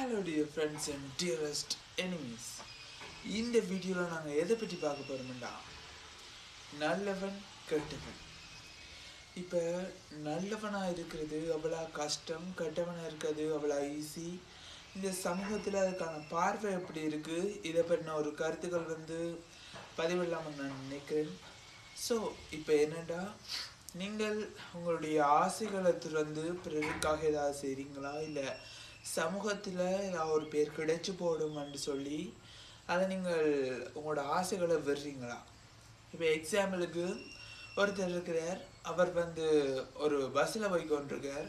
Hello dear friends and dearest enemies இந்த வீடியோவில் நாங்கள் எதை பற்றி பார்க்க போகிறோம்டா நல்லவன் கெட்டவன். இப்போ நல்லவனாக இருக்கிறது அவ்வளோ கஷ்டம் கெட்டவனாக இருக்கிறது அவ்வளோ ஈஸி இந்த சமூகத்தில் அதுக்கான பார்வை எப்படி இருக்குது இதை பற்றின ஒரு கருத்துக்கள் வந்து பதிவில்லாமல் நான் நினைக்கிறேன். ஸோ இப்போ என்னடா? நீங்கள் உங்களுடைய ஆசைகளை திறந்து பிறருக்காக ஏதாவது செய்கிறீங்களா இல்லை சமூகத்தில் ஒரு பேர் கிடைச்சி போடும்னு சொல்லி அதை நீங்கள் உங்களோட ஆசைகளை விடுறீங்களா இப்போ எக்ஸாம்பிளுக்கு ஒருத்தர் இருக்கிறார் அவர் வந்து ஒரு பஸ்ஸில் போய் கொண்டிருக்கார்.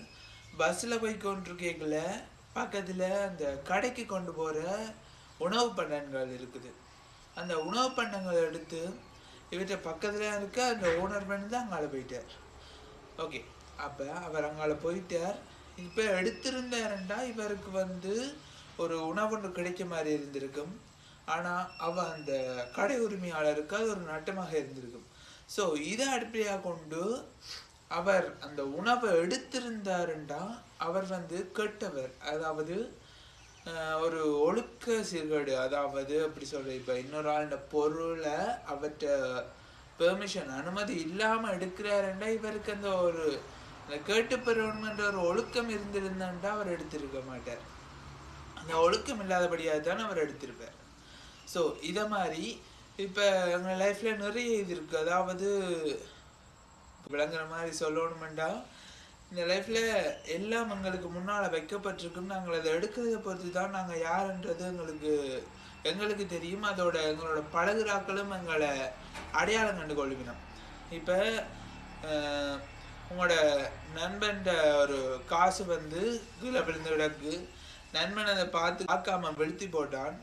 பஸ்ஸில் போய் கொண்டிருக்கல பக்கத்தில் அந்த கடைக்கு கொண்டு போகிற உணவு பண்டங்கள் இருக்குது. அந்த உணவு பண்டங்களை எடுத்து இவர்கிட்ட பக்கத்தில் இருக்க அந்த ஓனர் பண்ணி தான் அங்கால போயிட்டார். ஓகே அப்போ அவர் அங்கால போயிட்டார். இப்போ எடுத்திருந்தாருண்டா இவருக்கு வந்து ஒரு உணவு ஒன்று கிடைக்க மாதிரி இருந்திருக்கும். ஆனால் அவ அந்த கடை உரிமையாளருக்கு அது ஒரு நட்டமாக இருந்திருக்கும். ஸோ இதை அடிப்படையாக கொண்டு அவர் அந்த உணவை எடுத்திருந்தாருண்டா அவர் வந்து கெட்டவர். அதாவது ஒரு ஒழுக்க சீர்கேடு. அதாவது அப்படி சொல்ற இப்போ இன்னொரு ஆளுட பொருளை அவர்கிட்ட பெர்மிஷன் அனுமதி இல்லாமல் எடுக்கிறாருண்டா இவருக்கு அந்த ஒரு அந்த கேட்டு பெறணுமென்ற ஒரு ஒழுக்கம் இருந்திருந்தான்டா அவர் எடுத்திருக்க மாட்டார். அந்த ஒழுக்கம் இல்லாதபடியாக தான் அவர் எடுத்திருப்பார். ஸோ இதை மாதிரி இப்போ எங்கள் லைஃப்பில் நிறைய இது இருக்குது அதாவது விளங்குற மாதிரி சொல்லணுமெண்டா இந்த லைஃப்பில் எல்லாம் எங்களுக்கு முன்னால் வைக்கப்பட்டிருக்குன்னு நாங்கள் அதை எடுக்கிறத பொறுத்து தான் நாங்கள் யாருன்றது எங்களுக்கு எங்களுக்கு தெரியும். அதோட எங்களோட பழகுறாக்களும் எங்களை அடையாளம் கண்டு கொள்வினோம் இப்போ உங்களோட நண்பன்ற ஒரு காசு வந்து கீழே விழுந்து விடக்கு நண்பன் அதை பார்த்து பார்க்காம வெளுத்தி போட்டான்.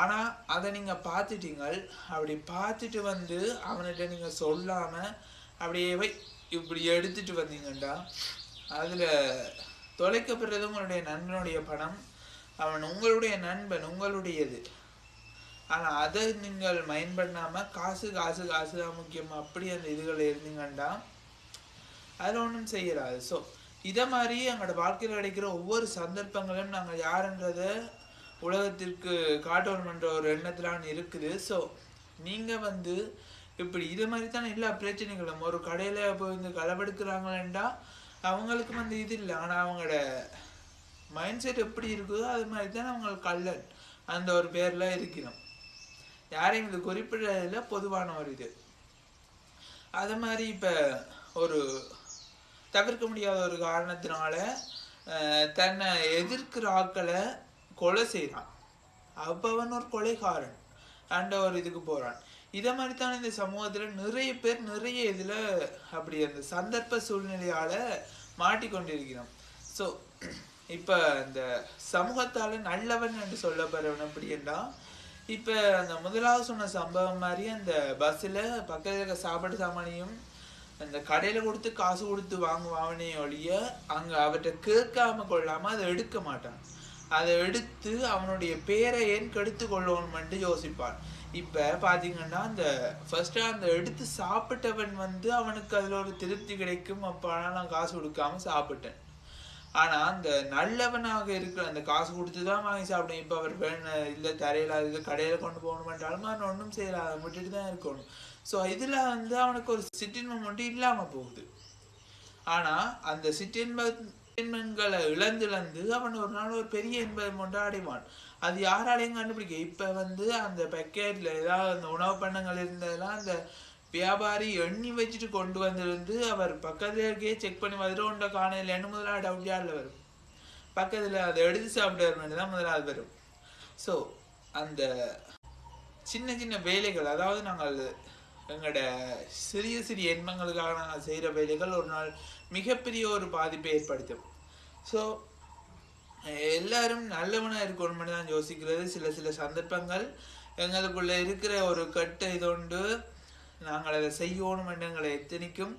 ஆனால் அதை நீங்கள் பார்த்துட்டீங்க அப்படி பார்த்துட்டு வந்து அவன்கிட்ட நீங்கள் சொல்லாமல் அப்படியே இப்படி எடுத்துட்டு வந்தீங்கண்டா. அதில் தொலைக்கப்படுறது உங்களுடைய நண்பனுடைய பணம். அவன் உங்களுடைய நண்பன் உங்களுடையது. ஆனால் அதை நீங்கள் மைண்ட் பண்ணாமல் காசு காசு காசு தான் முக்கியம். அப்படி அந்த இதுகளில் இருந்தீங்கண்டா. அதில் ஒன்றும் செய்யலாது ஸோ இதை மாதிரி எங்களோட வாழ்க்கையில் கிடைக்கிற ஒவ்வொரு சந்தர்ப்பங்களும் நாங்கள் யாருன்றத உலகத்திற்கு காட்டணுன்ற ஒரு எண்ணத்திலான இருக்குது. ஸோ நீங்கள் வந்து இப்படி இது மாதிரி தானே எல்லா பிரச்சனைகளும் ஒரு கடையில் போய் வந்து களவெடுக்கிறாங்களேண்டா அவங்களுக்கு வந்து இது இல்லை. ஆனால் அவங்களோட மைண்ட் செட் எப்படி இருக்குதோ அது மாதிரி தான் அவங்களுக்கு கள்ளன் அந்த ஒரு பேரில் இருக்கிறோம். யாரையும் இது குறிப்பிடறதில் பொதுவான ஒரு இது. அது மாதிரி இப்போ ஒரு தவிர்க்க முடியாத ஒரு காரணத்தினால தன்னை எதிர்க்கிற ஆக்களை கொலை செய்கிறான் அப்பவன் அவன் ஒரு கொலைகாரன் அண்ட ஒரு இதுக்கு போகிறான் இதை மாதிரி தான் இந்த சமூகத்தில் நிறைய பேர் நிறைய இதில் அப்படி அந்த சந்தர்ப்ப சூழ்நிலையால் மாட்டிக்கொண்டிருக்கிறோம். ஸோ இப்போ இந்த சமூகத்தால் நல்லவன் என்று சொல்லப்படுறவன் அப்படின்னா இப்போ அந்த முதலாவது சொன்ன சம்பவம் மாதிரி அந்த பஸ்ஸில் பக்கத்தில் இருக்க சாப்பாடு சாமானியும் அந்த கடையில் கொடுத்து காசு கொடுத்து வாங்குவானே ஒழிய அங்கே அவர்கிட்ட கேட்காம கொள்ளாமல் அதை எடுக்க மாட்டான். அதை எடுத்து அவனுடைய பேரை ஏன் கெடுத்து கொள்ளணும்னு யோசிப்பான். இப்போ பார்த்தீங்கன்னா அந்த ஃபர்ஸ்ட்டு அந்த எடுத்து சாப்பிட்டவன் வந்து அவனுக்கு அதில் ஒரு திருப்தி கிடைக்கும். அப்போ ஆனால் நான் காசு கொடுக்காம சாப்பிட்டேன். ஆனா அந்த நல்லவனாக இருக்கிற அந்த காசு கொடுத்து தான் வாங்கி சாப்பிடும் இப்போ அவர் வேண இல்லை தரையில இது கடையில கொண்டு போகணுமென்றாலும் அவன் ஒன்றும் செய்யல. அதை விட்டுட்டு தான் இருக்கணும். ஸோ இதுல வந்து அவனுக்கு ஒரு சிற்றின்பம் மட்டும் இல்லாம போகுது. ஆனா அந்த சிற்றின்ப இழந்து இழந்து அவன் ஒரு நாள் ஒரு பெரிய இன்பம் ஒன்று அடைவான். அது யாராலையும் கண்டுபிடிக்க. இப்ப வந்து அந்த பேக்கெட்ல ஏதாவது அந்த உணவு பண்ணங்கள் இருந்ததெல்லாம் அந்த வியாபாரி எண்ணி வச்சுட்டு கொண்டு வந்திருந்து அவர் பக்கத்துல இருக்கே செக் பண்ணி வந்துட்டு உண்ட காணையில் எண்ணு முதலாக இல்லை வரும்? பக்கத்துல அதை எடுத்து சாப்பிட்டு தான் முதலாவது வரும். ஸோ அந்த சின்ன சின்ன வேலைகள் அதாவது நாங்கள் எங்களோட சிறிய சிறிய எண்மங்களுக்காக நாங்கள் செய்கிற வேலைகள் ஒரு நாள் மிகப்பெரிய ஒரு பாதிப்பை ஏற்படுத்தும். ஸோ எல்லாரும் நல்லவனாக இருக்கணும்னு தான் யோசிக்கிறது. சில சில சந்தர்ப்பங்கள் எங்களுக்குள்ளே இருக்கிற ஒரு கட்டு இதொண்டு நாங்கள் அதை செய்யணும் எங்களை எத்தனைக்கும்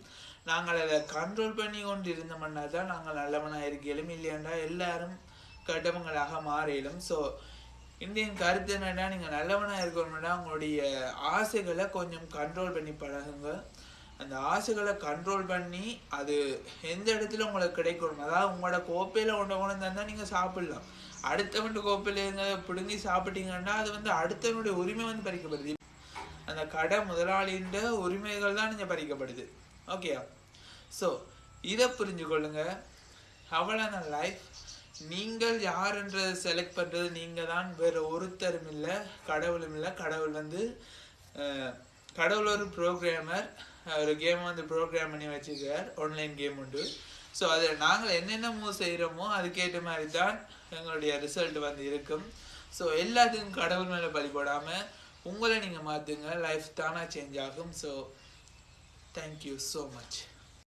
நாங்கள் அதை கண்ட்ரோல் பண்ணி கொண்டு இருந்தோம்னா தான் நாங்கள் நல்லவனாக இருக்கலும் இல்லையாண்டா எல்லாரும் கட்டவங்களாக மாறிடும் ஸோ இந்தியன் கருத்து என்னென்னா நீங்கள் நல்லவனாக இருக்கணும்னா உங்களுடைய ஆசைகளை கொஞ்சம் கண்ட்ரோல் பண்ணி பழகுங்க. அந்த ஆசைகளை கண்ட்ரோல் பண்ணி அது எந்த இடத்துல உங்களுக்கு கிடைக்கணும்? அதாவது உங்களோட கோப்பையில் ஒன்று கொண்டு தந்தால் நீங்கள் சாப்பிடலாம். அடுத்தவன் கோப்பையில் இருங்க பிடுங்கி சாப்பிட்டீங்கன்னா அது வந்து அடுத்தவனுடைய உரிமை வந்து பறிக்கப்படுது. அந்த கடை முதலாளின்ற உரிமைகள் தான் இங்கே பறிக்கப்படுது. ஓகேயா ஸோ இதை புரிஞ்சு கொள்ளுங்க. அவ்வளோதான் லைஃப் நீங்கள் யாருன்றதை செலக்ட் பண்ணுறது நீங்கள் தான். வேறு ஒருத்தரும் இல்லை கடவுளும் இல்லை. கடவுள் வந்து கடவுள் ஒரு ப்ரோக்ராமர் ஒரு கேம் வந்து ப்ரோக்ராம் பண்ணி வச்சுருக்கார். ஆன்லைன் கேம் உண்டு. ஸோ அதில் நாங்கள் என்னென்ன மூவ் செய்கிறோமோ அதுக்கேற்ற மாதிரி தான் எங்களுடைய ரிசல்ட் வந்து இருக்கும். ஸோ எல்லாத்துக்கும் கடவுள் மேலே பழி போடாமல் உங்களை நீங்கள் மாற்றுங்க லைஃப் தானாக சேஞ்ச் ஆகும். So thank you so much